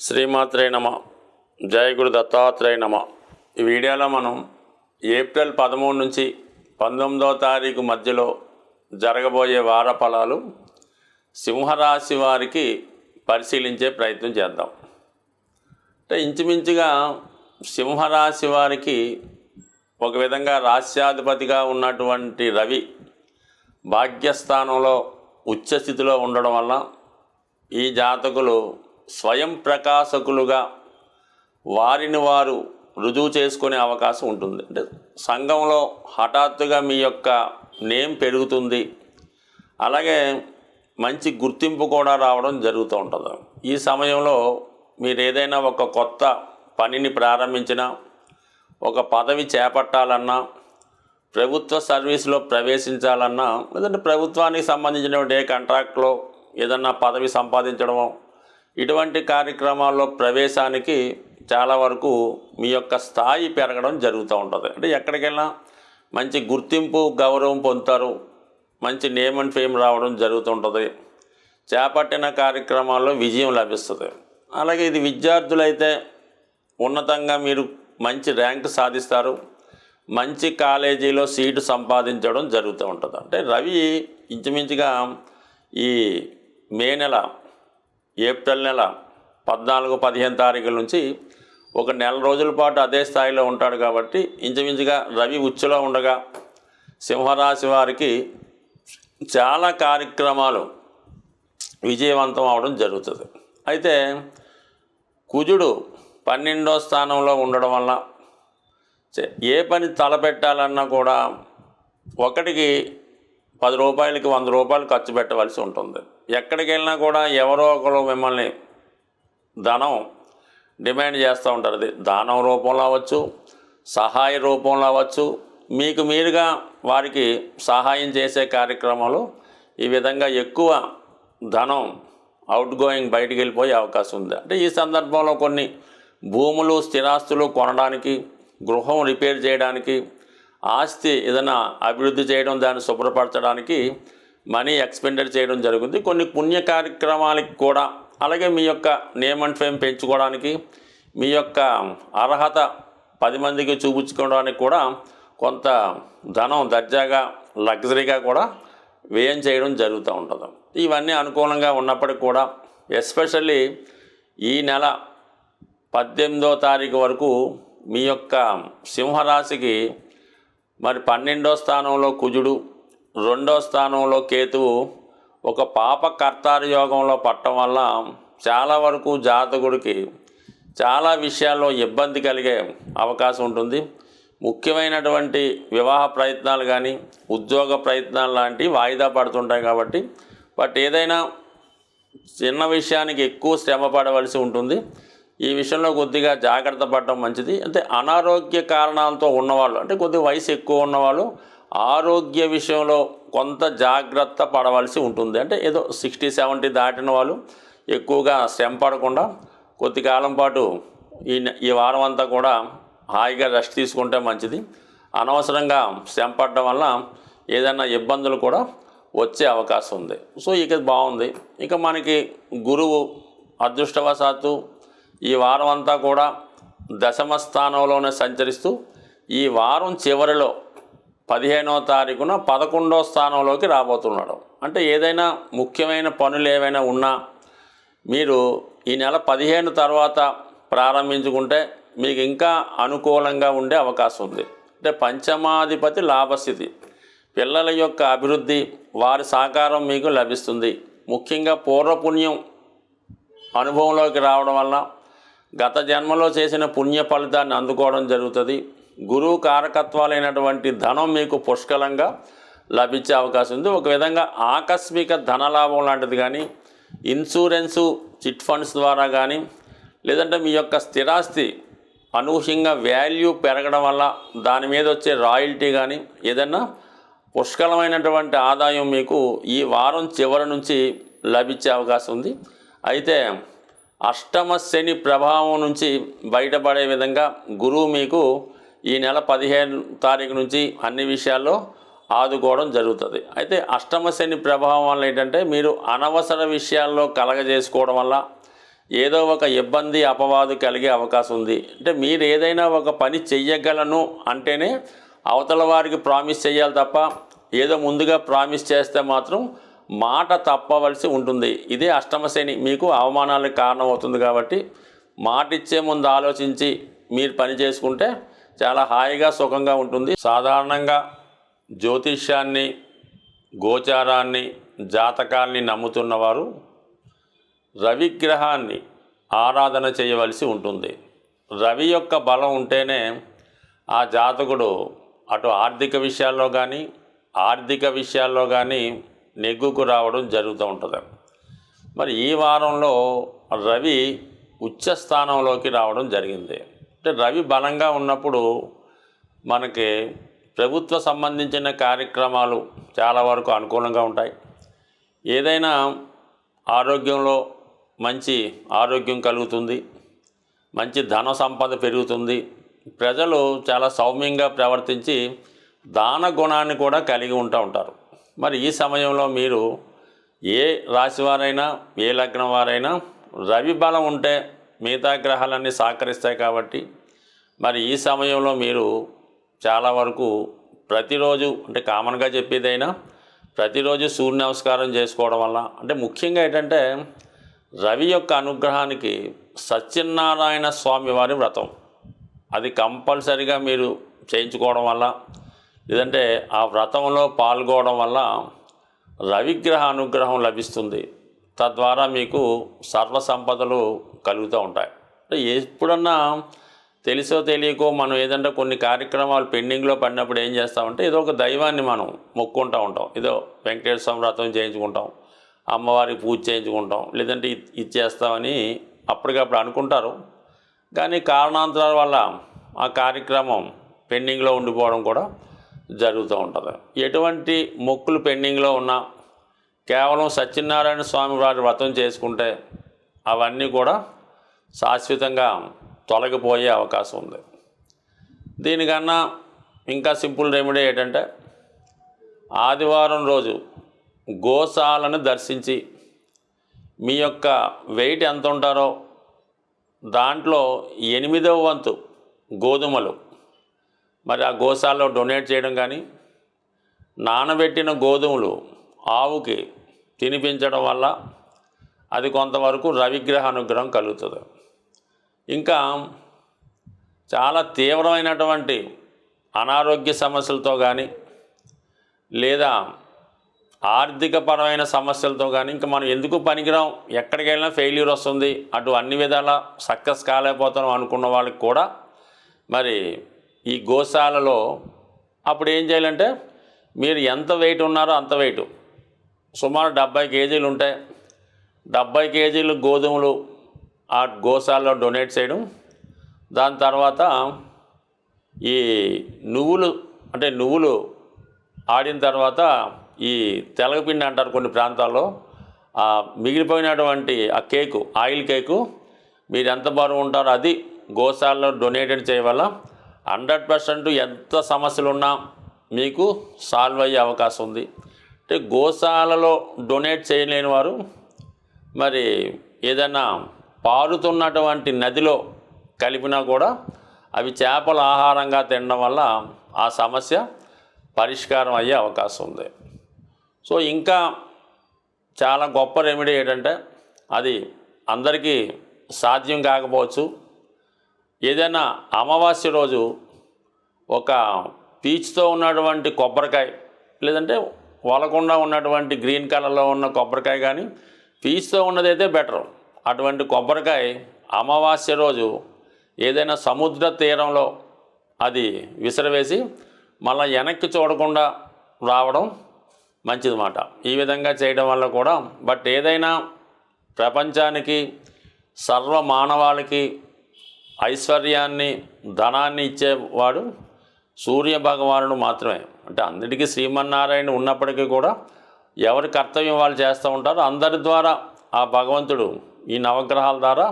శ్రీమాత్రే నమ. జయ గురు దత్తాత్రేయ నమ. ఈ వీడియోలో మనం ఏప్రిల్ పదమూడు నుంచి పంతొమ్మిదవ తారీఖు మధ్యలో జరగబోయే వార ఫలాలు సింహరాశి వారికి పరిశీలించే ప్రయత్నం చేద్దాం. అంటే ఇంచుమించుగా సింహరాశి వారికి ఒక విధంగా రాస్యాధిపతిగా ఉన్నటువంటి రవి భాగ్యస్థానంలో ఉచ్చస్థితిలో ఉండడం వల్ల ఈ జాతకులు స్వయం ప్రకాశకులుగా వారిని వారు రుజువు చేసుకునే అవకాశం ఉంటుంది. అంటే సంఘంలో హఠాత్తుగా మీ యొక్క నేమ్ పెరుగుతుంది. అలాగే మంచి గుర్తింపు కూడా రావడం జరుగుతూ ఉంటుంది. ఈ సమయంలో మీరు ఏదైనా ఒక కొత్త పనిని ప్రారంభించినా ఒక పదవి చేపట్టాలన్నా ప్రభుత్వ సర్వీస్లో ప్రవేశించాలన్నా లేదంటే ప్రభుత్వానికి సంబంధించినటువంటి ఏ కాంట్రాక్ట్లో ఏదన్నా పదవి సంపాదించడమో ఇటువంటి కార్యక్రమాల్లో ప్రవేశానికి చాలా వరకు మీ యొక్క స్థాయి పెరగడం జరుగుతూ ఉంటుంది. అంటే ఎక్కడికైనా మంచి గుర్తింపు గౌరవం పొందుతారు. మంచి నేమ్ అండ్ ఫేమ్ రావడం జరుగుతుంటుంది చేపట్టిన కార్యక్రమాల్లో విజయం లభిస్తుంది. అలాగే ఇది విద్యార్థులైతే ఉన్నతంగా మీరు మంచి ర్యాంక్ సాధిస్తారు. మంచి కాలేజీలో సీటు సంపాదించడం జరుగుతూ ఉంటుంది. అంటే రవి ఇంచుమించుగా ఈ మే నెల ఏప్రిల్ నెల పద్నాలుగు పదిహేను తారీఖుల నుంచి ఒక నెల రోజుల పాటు అదే స్థాయిలో ఉంటాడు కాబట్టి ఇంచుమించుగా రవి ఉచ్చులో ఉండగా సింహరాశి వారికి చాలా కార్యక్రమాలు విజయవంతం అవడం జరుగుతుంది. అయితే కుజుడు పన్నెండో స్థానంలో ఉండడం వల్ల చే- ఏ పని తలపెట్టాలన్నా కూడా ఒకటికి పది రూపాయలకి వంద రూపాయలు ఖర్చు పెట్టవలసి ఉంటుంది. ఎక్కడికి వెళ్ళినా కూడా ఎవరో ఒకరు మిమ్మల్ని ధనం డిమాండ్ చేస్తూ ఉంటారు. అది దానం రూపంలో అవ్వచ్చు సహాయ రూపంలో అవ్వచ్చు. మీకు మీరుగా వారికి సహాయం చేసే కార్యక్రమాలు ఈ విధంగా ఎక్కువ ధనం అవుట్ గోయింగ్ బయటికి వెళ్ళిపోయే అవకాశం ఉంది. అంటే ఈ సందర్భంలో కొన్ని భూములు స్థిరాస్తులు కొనడానికి గృహం రిపేర్ చేయడానికి ఆస్తి ఏదైనా అభివృద్ధి చేయడం దాన్ని శుభ్రపరచడానికి మనీ ఎక్స్పెండర్ చేయడం జరుగుతుంది. కొన్ని పుణ్య కార్యక్రమాలకి కూడా అలాగే మీ యొక్క నేమ్ అండ్ ఫేమ్ పెంచుకోవడానికి మీ యొక్క అర్హత పది మందికి చూపించుకోవడానికి కూడా కొంత ధనం దర్జాగా లగ్జరీగా కూడా వ్యయం చేయడం జరుగుతూ ఉంటుంది. ఇవన్నీ అనుకూలంగా ఉన్నప్పటికీ కూడా ఎస్పెషల్లీ ఈ నెల పద్దెనిమిదో తారీఖు వరకు మీ యొక్క సింహరాశికి మరి పన్నెండో స్థానంలో కుజుడు రెండో స్థానంలో కేతువు ఒక పాప కర్తార యోగంలో పట్టడం వల్ల చాలా వరకు జాతకుడికి చాలా విషయాల్లో ఇబ్బంది కలిగే అవకాశం ఉంటుంది. ముఖ్యమైనటువంటి వివాహ ప్రయత్నాలు కానీ ఉద్యోగ ప్రయత్నాలు లాంటివి వాయిదా పడుతుంటాయి కాబట్టి బట్ ఏదైనా చిన్న విషయానికి ఎక్కువ శ్రమ పడవలసి ఉంటుంది. ఈ విషయంలో కొద్దిగా జాగ్రత్త పడడం మంచిది. అంటే అనారోగ్య కారణాలతో ఉన్నవాళ్ళు అంటే కొద్దిగా వయసు ఎక్కువ ఉన్నవాళ్ళు ఆరోగ్య విషయంలో కొంత జాగ్రత్త పడవలసి ఉంటుంది. అంటే ఏదో సిక్స్టీ సెవెంటీ దాటిన వాళ్ళు ఎక్కువగా శ్రమ పడకుండా కొద్ది కాలం పాటు ఈ ఈ వారం అంతా కూడా హాయిగా రెస్ట్ తీసుకుంటే మంచిది. అనవసరంగా శ్రమ పడడం వల్ల ఏదైనా ఇబ్బందులు కూడా వచ్చే అవకాశం ఉంది. సో ఇక బాగుంది. ఇక మనకి గురువు అదృష్టవశాత్తు ఈ వారం అంతా కూడా దశమ స్థానంలోనే సంచరిస్తూ ఈ వారం చివరిలో పదిహేనవ తారీఖున పదకొండో స్థానంలోకి రాబోతున్నాడు. అంటే ఏదైనా ముఖ్యమైన పనులు ఏవైనా ఉన్నా మీరు ఈ నెల పదిహేను తర్వాత ప్రారంభించుకుంటే మీకు ఇంకా అనుకూలంగా ఉండే అవకాశం ఉంది. అంటే పంచమాధిపతి లాభస్థితి. పిల్లల యొక్క అభివృద్ధి వారి సహకారం మీకు లభిస్తుంది. ముఖ్యంగా పూర్వపుణ్యం అనుభవంలోకి రావడం వల్ల గత జన్మలో చేసిన పుణ్య ఫలితాన్ని అందుకోవడం జరుగుతుంది. గురువు కారకత్వాలైనటువంటి ధనం మీకు పుష్కలంగా లభించే అవకాశం ఉంది. ఒక విధంగా ఆకస్మిక ధనలాభం లాంటిది కానీ ఇన్సూరెన్సు చిట్ ఫండ్స్ ద్వారా కానీ లేదంటే మీ యొక్క స్థిరాస్తి అనూహ్యంగా వాల్యూ పెరగడం వల్ల దాని మీద వచ్చే రాయల్టీ కానీ ఏదన్నా పుష్కలమైనటువంటి ఆదాయం మీకు ఈ వారం చివరి నుంచి లభించే అవకాశం ఉంది. అయితే అష్టమ శని ప్రభావం నుంచి బయటపడే విధంగా గురువు మీకు ఈ నెల పదిహేను తారీఖు నుంచి అన్ని విషయాల్లో ఆదుకోవడం జరుగుతుంది. అయితే అష్టమశని ప్రభావం వల్ల ఏంటంటే మీరు అనవసర విషయాల్లో కలగజేసుకోవడం వల్ల ఏదో ఒక ఇబ్బంది అపవాదు కలిగే అవకాశం ఉంది. అంటే మీరు ఏదైనా ఒక పని చెయ్యగలను అంటేనే అవతల వారికి ప్రామిస్ చేయాలి తప్ప ఏదో ముందుగా ప్రామిస్ చేస్తే మాత్రం మాట తప్పవలసి ఉంటుంది. ఇదే అష్టమశని మీకు అవమానాలకు కారణం అవుతుంది కాబట్టి మాట ఇచ్చే ముందు ఆలోచించి మీరు పని చేసుకుంటే చాలా హాయిగా సుఖంగా ఉంటుంది. సాధారణంగా జ్యోతిష్యాన్ని గోచారాన్ని జాతకాన్ని నమ్ముతున్నవారు రవిగ్రహాన్ని ఆరాధన చేయవలసి ఉంటుంది. రవి యొక్క బలం ఉంటేనే ఆ జాతకుడు అటు ఆర్థిక విషయాల్లో కానీ ఆర్థిక విషయాల్లో కానీ నెగ్గుకు రావడం జరుగుతూ ఉంటుంది. మరి ఈ వారంలో రవి ఉచ్చ స్థానంలోకి రావడం జరిగింది. అంటే రవి బలంగా ఉన్నప్పుడు మనకి ప్రభుత్వ సంబంధించిన కార్యక్రమాలు చాలా వరకు అనుకూలంగా ఉంటాయి. ఏదైనా ఆరోగ్యంలో మంచి ఆరోగ్యం కలుగుతుంది మంచి ధన సంపద పెరుగుతుంది ప్రజలు చాలా సౌమ్యంగా ప్రవర్తించి దాన గుణాన్ని కూడా కలిగి ఉంటూ ఉంటారు. మరి ఈ సమయంలో మీరు ఏ రాశి వారైనా ఏ లగ్నం వారైనా రవి బలం ఉంటే మిగతా గ్రహాలన్నీ సహకరిస్తాయి కాబట్టి మరి ఈ సమయంలో మీరు చాలా వరకు ప్రతిరోజు అంటే కామన్గా చెప్పేదైనా ప్రతిరోజు సూర్య నమస్కారం చేసుకోవడం వల్ల అంటే ముఖ్యంగా ఏంటంటే రవి యొక్క అనుగ్రహానికి సత్యనారాయణ స్వామి వారి వ్రతం. అది కంపల్సరిగా మీరు చేయించుకోవడం వల్ల లేదంటే ఆ వ్రతంలో పాల్గొనడం వల్ల రవిగ్రహ అనుగ్రహం లభిస్తుంది. తద్వారా మీకు సర్వ సంపదలు కలుగుతూ ఉంటాయి. ఎప్పుడన్నా తెలుసో తెలియకో మనం ఏదంటే కొన్ని కార్యక్రమాలు పెండింగ్లో పడినప్పుడు ఏం చేస్తామంటే ఏదో ఒక దైవాన్ని మనం మొక్కుంటూ ఉంటాం. ఏదో వెంకటేశ్వర స్వామి వ్రతం చేయించుకుంటాం. అమ్మవారికి పూజ చేయించుకుంటాం. లేదంటే ఇది ఇచ్చేస్తామని అప్పటికప్పుడు అనుకుంటారు. కానీ కారణాంతరాల వల్ల ఆ కార్యక్రమం పెండింగ్లో ఉండిపోవడం కూడా జరుగుతూ ఉంటుంది. ఎటువంటి మొక్కులు పెండింగ్లో ఉన్నా కేవలం సత్యనారాయణ స్వామి వారి వ్రతం చేసుకుంటే అవన్నీ కూడా శాశ్వతంగా తొలగిపోయే అవకాశం ఉంది. దీనికన్నా ఇంకా సింపుల్ రెమెడీ ఏంటంటే ఆదివారం రోజు గోశాలను దర్శించి మీ యొక్క వెయిట్ ఎంత ఉంటారో దాంట్లో ఎనిమిదవ వంతు గోధుమలు మరి ఆ గోశాలలో డొనేట్ చేయడం కానీ నానబెట్టిన గోధుమలు ఆవుకి తినిపించడం వల్ల అది కొంతవరకు రవిగ్రహ అనుగ్రహం కలుగుతుంది. ఇంకా చాలా తీవ్రమైనటువంటి అనారోగ్య సమస్యలతో కానీ లేదా ఆర్థికపరమైన సమస్యలతో కానీ ఇంకా మనం ఎందుకు పనికిరాం ఎక్కడికి వెళ్ళినా ఫెయిల్యూర్ వస్తుంది అటు అన్ని విధాల సక్సెస్ కాలేకపోతున్నాం అనుకున్న వాళ్ళకి కూడా మరి ఈ గోశాలలో అప్పుడు ఏం చేయాలంటే మీరు ఎంత వెయిట్ ఉన్నారో అంత వెయిట్. సుమారు డెబ్బై కేజీలు ఉంటాయి. డెబ్బై కేజీలు గోధుమలు ఆ గోశాలలో డొనేట్ చేయడం. దాని తర్వాత ఈ నువ్వులు అంటే నువ్వులు ఆడిన తర్వాత ఈ తెలగపిండి అంటారు కొన్ని ప్రాంతాల్లో. ఆ మిగిలిపోయినటువంటి ఆ కేకు ఆయిల్ కేకు మీరు ఎంత బరువు ఉంటారో అది గోశాలలో డొనేటెడ్ చేయవల్ల హండ్రెడ్ పర్సెంట్ ఎంత సమస్యలు ఉన్నా మీకు సాల్వ్ అయ్యే అవకాశం ఉంది. అంటే గోశాలలో డొనేట్ చేయలేని వారు మరి ఏదైనా పారుతున్నటువంటి నదిలో కలిపినా కూడా అవి చేపల ఆహారంగా తినడం వల్ల ఆ సమస్య పరిష్కారం అయ్యే అవకాశం ఉంది. సో ఇంకా చాలా గొప్ప రెమెడీ ఏంటంటే అది అందరికీ సాధ్యం కాకపోవచ్చు. ఏదైనా అమావాస్య రోజు ఒక పీచుతో ఉన్నటువంటి కొబ్బరికాయ లేదంటే వలకుండా ఉన్నటువంటి గ్రీన్ కలర్లో ఉన్న కొబ్బరికాయ కానీ పీచుతో ఉన్నదైతే బెటర్. అటువంటి కొబ్బరికాయ అమావాస్య రోజు ఏదైనా సముద్ర తీరంలో అది విసిరవేసి మళ్ళీ వెనక్కి చూడకుండా రావడం మంచిదన్నమాట. ఈ విధంగా చేయడం వల్ల కూడా బట్ ఏదైనా ప్రపంచానికి సర్వ మానవాళికి ఐశ్వర్యాన్ని ధనాన్ని ఇచ్చేవాడు సూర్య భగవానుడు మాత్రమే. అంటే అందరికీ శ్రీమన్నారాయణ ఉన్నప్పటికీ కూడా ఎవరి కర్తవ్యం వాళ్ళు చేస్తూ ఉంటారో అందరి ద్వారా ఆ భగవంతుడు ఈ నవగ్రహాల ద్వారా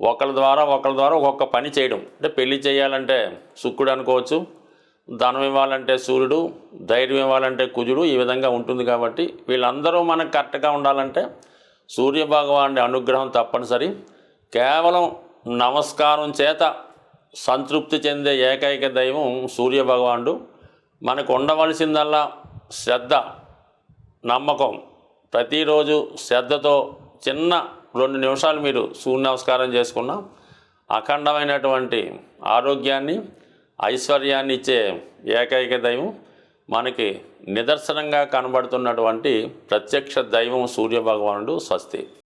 ఒకళ్ళ ద్వారా ఒకరి ద్వారా ఒక్కొక్క పని చేయడం. అంటే పెళ్ళి చేయాలంటే శుక్రుడు అనుకోవచ్చు ధనం ఇవ్వాలంటే సూర్యుడు ధైర్యం ఇవ్వాలంటే కుజుడు ఈ విధంగా ఉంటుంది కాబట్టి వీళ్ళందరూ మనకు కరెక్ట్గా ఉండాలంటే సూర్య భగవానుడి అనుగ్రహం తప్పనిసరి. కేవలం నమస్కారం చేత సంతృప్తి చెందే ఏకైక దైవం సూర్యభగవానుడు. మనకు ఉండవలసిందల్లా శ్రద్ధ నమ్మకం. ప్రతిరోజు శ్రద్ధతో చిన్న రెండు నిమిషాలు మీరు సూర్య నమస్కారం చేసుకున్నా అఖండమైనటువంటి ఆరోగ్యాన్ని ఐశ్వర్యాన్ని ఇచ్చే ఏకైక దైవం మనకి నిదర్శనంగా కనబడుతున్నటువంటి ప్రత్యక్ష దైవం సూర్యభగవానుడు స్వస్తి.